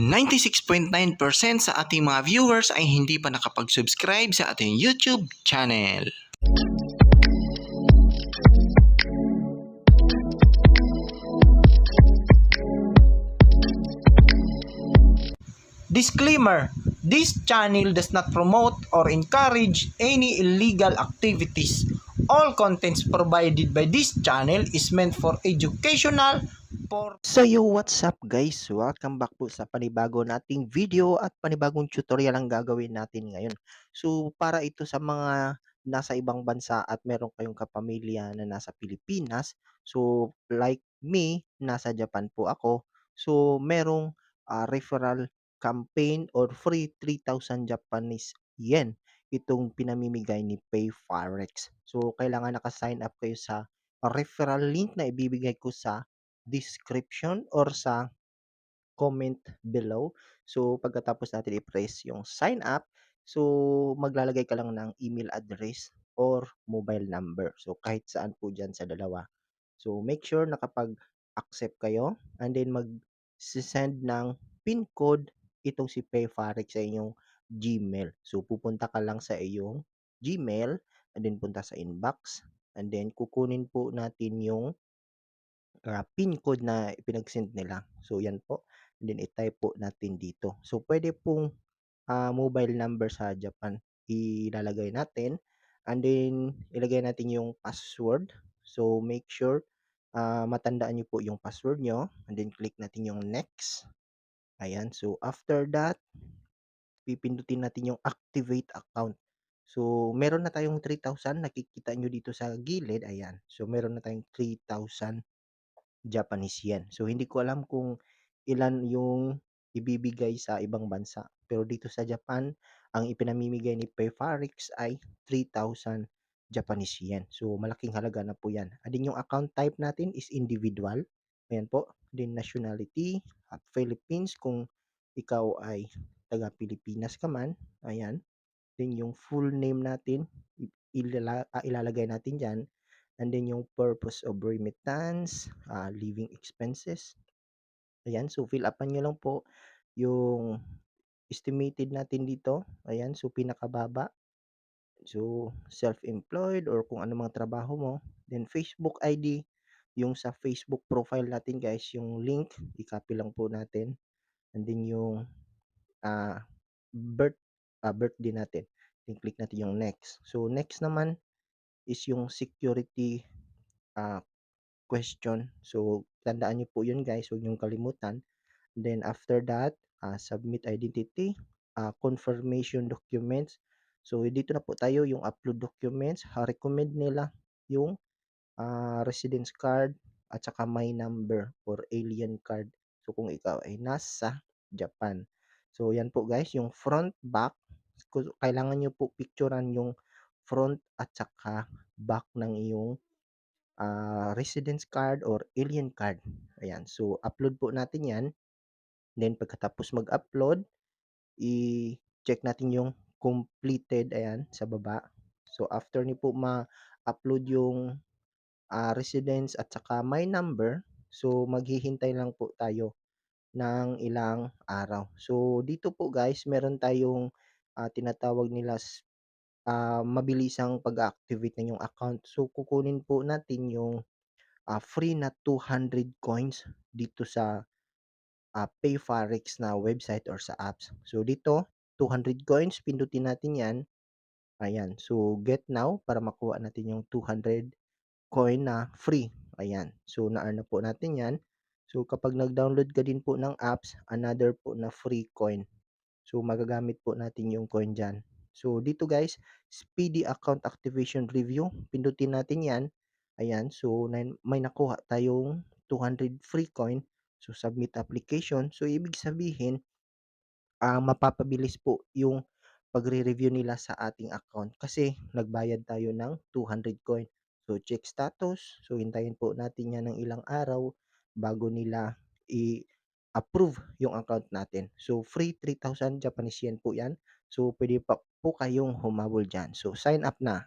96.9% sa ating mga viewers ay hindi pa nakapag-subscribe sa ating YouTube channel. Disclaimer This channel does not promote or encourage any illegal activities. All contents provided by this channel is meant for educational for So yo, what's up guys? Welcome back po sa panibago nating video at panibagong tutorial ang gagawin natin ngayon. So para ito sa mga nasa ibang bansa at meron kayong kapamilya na nasa Pilipinas. So like me, nasa Japan po ako. So merong ah, referral campaign or free 3,000 Japanese yen itong pinamimigay ni PayFarex. So kailangan naka-sign up kayo sa referral link na ibibigay ko sa description or sa comment below. So, pagkatapos natin i-press yung sign up, so maglalagay ka lang ng email address or mobile number. So, kahit saan po dyan sa dalawa. So, make sure nakapag-accept kayo and then mag-send ng PIN code itong si PayFarex sa inyong Gmail. So, pupunta ka lang sa iyong Gmail and then punta sa inbox and then kukunin po natin yung ah, PIN code na pinag-send nila. So, yan po. And then, i-type po natin dito. So, pwede pong ah, mobile number sa Japan ilalagay natin. And then, ilagay natin yung password. So, make sure ah, matandaan nyo po yung password nyo. And then, click natin yung next. Ayan. So, after that, pipindutin natin yung activate account. So, meron na tayong 3,000. Nakikita nyo dito sa gilid. Ayan. So, meron na tayong 3,000 Japanese yen. So, hindi ko alam kung ilan yung ibibigay sa ibang bansa. Pero dito sa Japan, ang ipinamimigay ni PayFarex ay 3,000 Japanese yen. So, malaking halaga na po yan. And yung account type natin is individual. Ayan po. Then nationality, at Philippines kung ikaw ay taga Pilipinas ka man. Ayan. Then yung full name natin, ilala- ah, ilalagay natin dyan. And then yung purpose of remittance, ah, living expenses. Ayan, so fill upan nyo lang po yung estimated natin dito. Ayan, so pinakababa. So self-employed or kung ano mga trabaho mo. Then Facebook ID, yung sa Facebook profile natin guys, yung link, i-copy lang po natin. And then yung ah, birth, ah, birthday natin. Then click natin yung next. So next naman is yung security ah, question. So, tandaan nyo po yun guys, huwag niyong kalimutan. Then after that, ah, submit identity, ah, confirmation documents. So, dito na po tayo yung upload documents. Ha, recommend nila yung ah, residence card at saka my number or alien card. So, kung ikaw ay nasa Japan. So, yan po guys, yung front, back. Kailangan nyo po picturean yung front at saka back ng iyong ah, residence card or alien card. Ayan. So, upload po natin yan. Then, pagkatapos mag-upload, i-check natin yung completed. Ayan, sa baba. So, after ni po ma-upload yung ah, residence at saka my number, so, maghihintay lang po tayo ng ilang araw. So, dito po guys, meron tayong ah, tinatawag nila ah, mabilisang pag-activate ng yung account. So, kukunin po natin yung ah, free na 200 coins dito sa ah, PayFarex na website or sa apps. So dito, 200 coins, pindutin natin yan. Ayan. So get now para makuha natin yung 200 coin na free. Ayan. So na-earn na po natin yan. So kapag nag-download ka din po ng apps, another po na free coin. So magagamit po natin yung coin dyan. So dito guys, speedy account activation review. Pindutin natin yan. Ayan, so may nakuha tayong 200 free coin. So submit application. So ibig sabihin, ah mapapabilis po yung pagre-review nila sa ating account kasi nagbayad tayo ng 200 coin. So check status. So hintayin po natin yan ng ilang araw bago nila i-approve yung account natin. So free 3,000 Japanese yen po yan. So pwede pa po kayong humabol dyan. So sign up na.